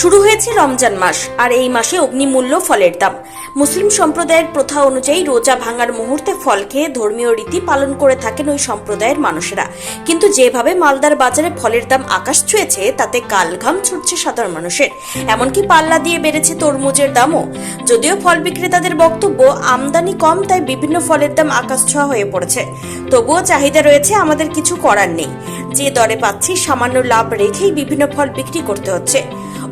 শুরু হয়েছে রমজান মাস, আর এই মাসে অগ্নিমূল্য ফলের দাম। মুসলিম সম্প্রদায়ের প্রথা অনুযায়ী রোজা ভাঙার মুহূর্তে ফল খেয়ে ধর্মীয় রীতি পালন করে থাকেন ওই সম্প্রদায়ের মানুষেরা। কিন্তু যেভাবে মালদার বাজারে ফলের দাম আকাশ ছুঁয়েছে, তাতে কালঘাম ছুটছে সাধারণ মানুষের। এমনকি পাল্লা দিয়ে বেড়েছে তরমুজের দামও। যদিও ফল বিক্রেতাদের বক্তব্য, আমদানি কম, তাই বিভিন্ন ফলের দাম আকাশ ছোঁয়া হয়ে পড়েছে। তবুও চাহিদা রয়েছে, আমাদের কিছু করার নেই। যে দরে পাচ্ছি, সামান্য লাভ রেখেই বিভিন্ন ফল বিক্রি করতে হচ্ছে।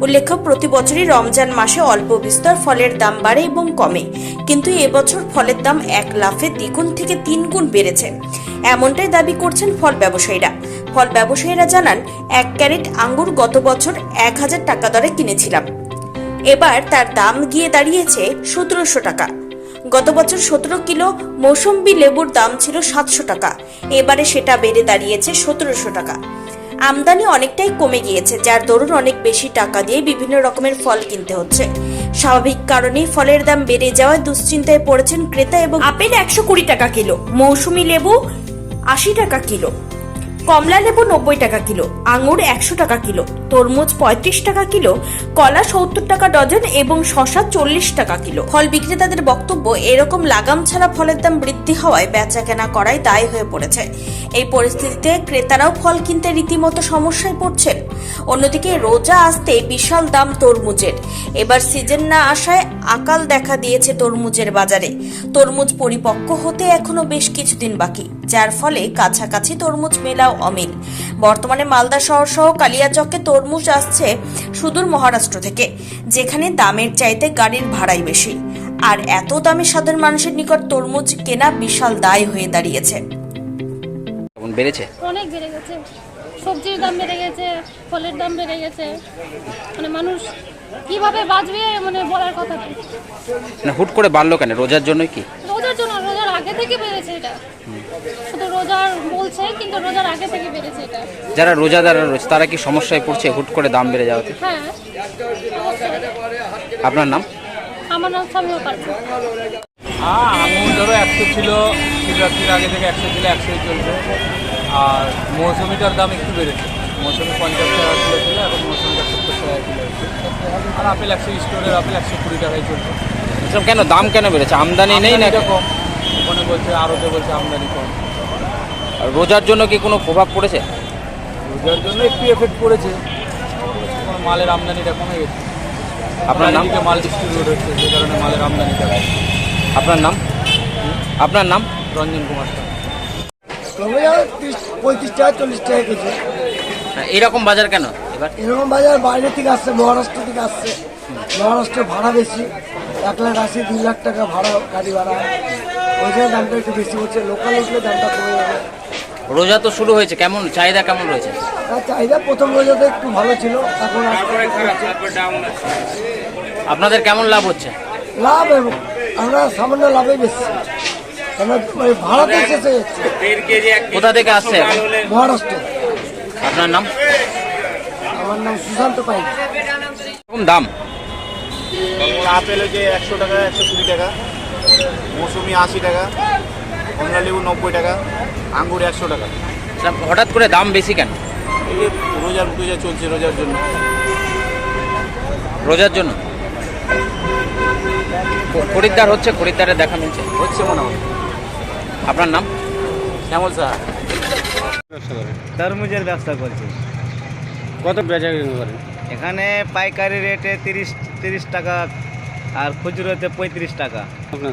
উল্লেখ্য, প্রতি বছরই রমজান মাসে অল্প বিস্তর ফলের দাম বাড়ে এবং কমে। কিন্তু এবছর ফলের দাম এক লাফে দ্বিগুণ থেকে তিন গুণ বেড়েছে। এমনটাই দাবি করছেন ফল ব্যবসায়ীরা। ফল ব্যবসায়ীরা জানান, এক ক্যারেট আঙ্গুর গত বছর এক হাজার টাকা দরে কিনেছিলাম। এবার তার দাম গিয়ে দাঁড়িয়েছে সতেরোশো টাকা। গত বছর সতেরো কিলো মৌসম্বি লেবুর দাম ছিল সাতশো টাকা। এবারে সেটা বেড়ে দাঁড়িয়েছে সতেরোশো টাকা। আমদানি অনেকটাই কমে গিয়েছে, যার দরুন অনেক বেশি টাকা দিয়ে বিভিন্ন রকমের ফল কিনতে হচ্ছে। স্বাভাবিক কারণে ফলের দাম বেড়ে যাওয়ায় দুশ্চিন্তায় পড়েছেন ক্রেতা এবং আপেল একশো কুড়ি টাকা কিলো, মৌসুমি লেবু আশি টাকা কিলো। কমলা লেবু নব্বই টাকা কিলো, আঙুর একশো টাকা কিলো, তরমুজ পঁয়ত্রিশ টাকা কিলো, কলা সত্তর টাকা ডজন এবং শশা চল্লিশ টাকা কিলো। ফল বিক্রেতাদের বক্তব্য, এরকম লাগাম ছাড়া ফলের দাম বৃদ্ধি হওয়ায় বেচা কেনা করাই দায় হয়ে পড়েছে। এই পরিস্থিতিতে ক্রেতারাও ফল কিনতে রীতিমতো সমস্যায় পড়ছেন। অন্যদিকে রোজা আসতে বিশাল দাম তরমুজের। এবার সিজন না আসায় আকাল দেখা দিয়েছে তরমুজের বাজারে। তরমুজ পরিপক্ক হতে এখনও বেশ কিছুদিন বাকি, যার ফলে কাছাকাছি তরমুজ মেলাও অমিল। বর্তমানে মালদা শহর সহ কালিয়াচকে তরমুজ আসছে সুদূর মহারাষ্ট্র থেকে যেখানে দামের চাইতে গাড়ির ভাড়াই বেশি। আর এত দামে সাধারণ মানুষের নিকট তরমুজ কেনা বিশাল দায় হয়ে দাঁড়িয়েছে। বেড়েছে? অনেক বেড়ে গেছে। সবজির দাম বেড়ে গেছে ফলের দাম বেড়ে গেছে। মানে মানুষ কীভাবে বাঁচবে মানে বলার কথা না হুট করে বাড়লো কেন? রোজার জন্যই কি? রোজার জন্য রোজার আগে থেকে বেড়েছে এটা। রোজার বলছে কিন্তু রোজার আগে থেকে বেড়েছে এটা। যারা রোজাদাররা রয়েছে তারা কি সমস্যায় পড়ছে? হুট করে দাম বেড়ে যাওয়াতে? হ্যাঁ। আপনার নাম? আমার নাম সামিও পারছে হ্যাঁ আঙুর ধরো একশো ছিল শিবরাত্রির আগে থেকে একশো ছিল একশোই চলছে। আর মৌসুমিটার দাম একটু বেড়েছে। মৌসুমি পঞ্চাশ টাকা কিলো ছিল এখন মৌসুমিটা সত্তর টাকা কিলো আর আপেল একশো স্টোরের আপেল একশো কুড়ি টাকায় চলছে। এসব কেন? দাম কেন বেড়েছে? আমদানি নেই না কম। ওখানে বলছে আরতে বলছে আমদানি কম। রোজার জন্য কি কোনো প্রভাব পড়েছে? রোজার জন্য একটু এফেক্ট পড়েছে। এখন মালের আমদানিটা কমে গেছে। আপনার নাম? মাল ডিস্ট্রিবিউট হচ্ছে যে কারণে মালের আমদানিটা কম। আপনার নাম? আপনার নাম? রঞ্জন কুমার তিরিশ পঁয়ত্রিশ টাকা চল্লিশ টাকা কেজি। এরকম বাজার কেন? এবার? এরকম বাজার বাইরে থেকে আসছে মহারাষ্ট্র থেকে আসছে। মহারাষ্ট্রে ভাড়া বেশি এক লাখ আশি দুই লাখ টাকা ভাড়া গাড়ি ভাড়া। ওই জন্য দামটা একটু বেশি হচ্ছে লোকাল উঠলে দামটা কমে যাবে। রোজা তো শুরু হয়েছে কেমন চাহিদা কেমন রয়েছে? চাহিদা প্রথম রোজাতে একটু ভালো ছিল এখন। আপনাদের কেমন লাভ হচ্ছে? লাভ এবং আমরা সামান্য লাভে বেশি। কেন ভাড়াতে শেষ হয়ে যাচ্ছে। কোথা থেকে আসছে? মহারাষ্ট্র। আপনার নাম? আমার নাম সুশান্ত পাইক এরকম দাম? আপেল হচ্ছে একশো টাকা একশো কুড়ি টাকা। মৌসুমি আশি টাকা। কমলা লেবু নব্বই টাকা। আঙ্গুর একশো টাকা। তা হঠাৎ করে দাম বেশি কেন? এই যে রোজার পূজা চলছে রোজার জন্য। রোজার জন্য? খরিদ্দার হচ্ছে খরিদ্দারের দেখা মিলছে। হচ্ছে মোটামুটি আপনার নাম? শ্যামল সাহা তরমুজের ব্যবসা করছি। কত বেচা করেন এখানে পাইকারি রেটে তিরিশ তিরিশ টাকা আর খুচরোতে পঁয়ত্রিশ টাকা।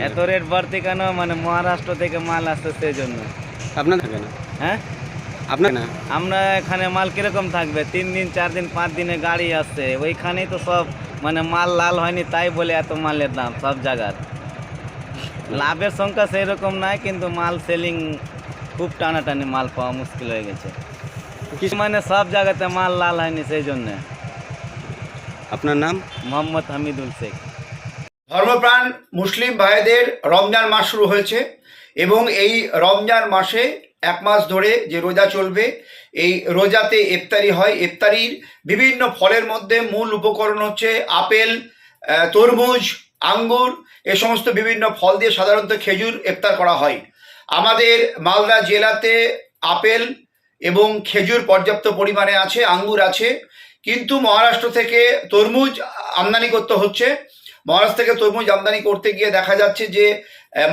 এত রেট বাড়তি কেন? মানে মহারাষ্ট্র থেকে মাল আসছে সেই জন্য। আপনার থাকে না? হ্যাঁ? আপনার না? আমরা এখানে মাল কীরকম থাকবে? তিন দিন চার দিন পাঁচ দিনে গাড়ি আসছে ওইখানেই তো সব মানে মাল লাল হয়নি তাই বলে এত মালের দাম সব জায়গার। লাভের সংখ্যা সেই রকম নাই কিন্তু মাল সেলিং খুব টানাটানি মাল পাওয়া মুশকিল হয়ে গেছে। কিছু মানে সব জায়গাতে মাল লাল হয়নি সেই জন্যে। আপনার নাম? মোহাম্মদ হামিদুল শেখ। ধর্মপ্রাণ মুসলিম ভাইদের রমজান মাস শুরু হয়েছে। এবং এই রমজান মাসে এক মাস ধরে যে রোজা চলবে, এই রোজাতে ইফতারি হয়। ইফতারির বিভিন্ন ফলের মধ্যে মূল উপকরণ হচ্ছে আপেল তরমুজ, আঙ্গুর, এ সমস্ত বিভিন্ন ফল দিয়ে সাধারণত খেজুর ইফতার করা হয়। আমাদের মালদা জেলাতে আপেল এবং খেজুর পর্যাপ্ত পরিমাণে আছে, আঙ্গুর আছে। কিন্তু মহারাষ্ট্র থেকে তরমুজ আমদানি করতে হচ্ছে। মহারাষ্ট্র থেকে তরমুজ আমদানি করতে গিয়ে দেখা যাচ্ছে যে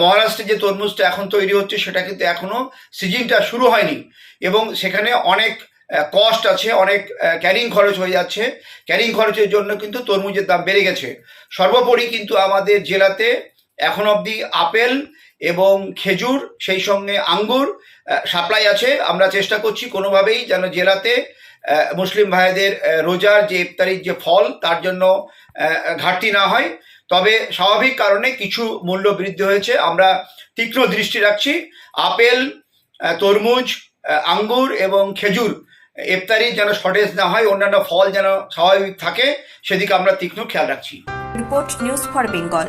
মহারাষ্ট্রে যে তরমুজটা এখন তৈরি হচ্ছে সেটা কিন্তু এখনও সিজনটা শুরু হয়নি। এবং সেখানে অনেক কস্ট আছে, অনেক ক্যারিং খরচ হয়ে যাচ্ছে। ক্যারিং খরচের জন্য কিন্তু তরমুজের দাম বেড়ে গেছে। সর্বোপরি কিন্তু আমাদের জেলাতে এখন অবধি আপেল এবং খেজুর, সেই সঙ্গে আঙ্গুর সাপ্লাই আছে। আমরা চেষ্টা করছি কোনোভাবেই যেন জেলাতে মুসলিম ভাইদের রোজার যে ইফতারির যে ফল, তার জন্য ঘাটতি না হয়। তবে স্বাভাবিক কারণে কিছু মূল্য বৃদ্ধি হয়েছে। আমরা তীক্ষ্ণ দৃষ্টি রাখছি। আপেল তরমুজ আঙ্গুর এবং খেজুর ইফতারির যেন শর্টেজ না হয়, অন্যান্য ফল যেন স্বাভাবিক থাকে, সেদিকে আমরা তীক্ষ্ণ খেয়াল রাখছি। Report news for Bengal.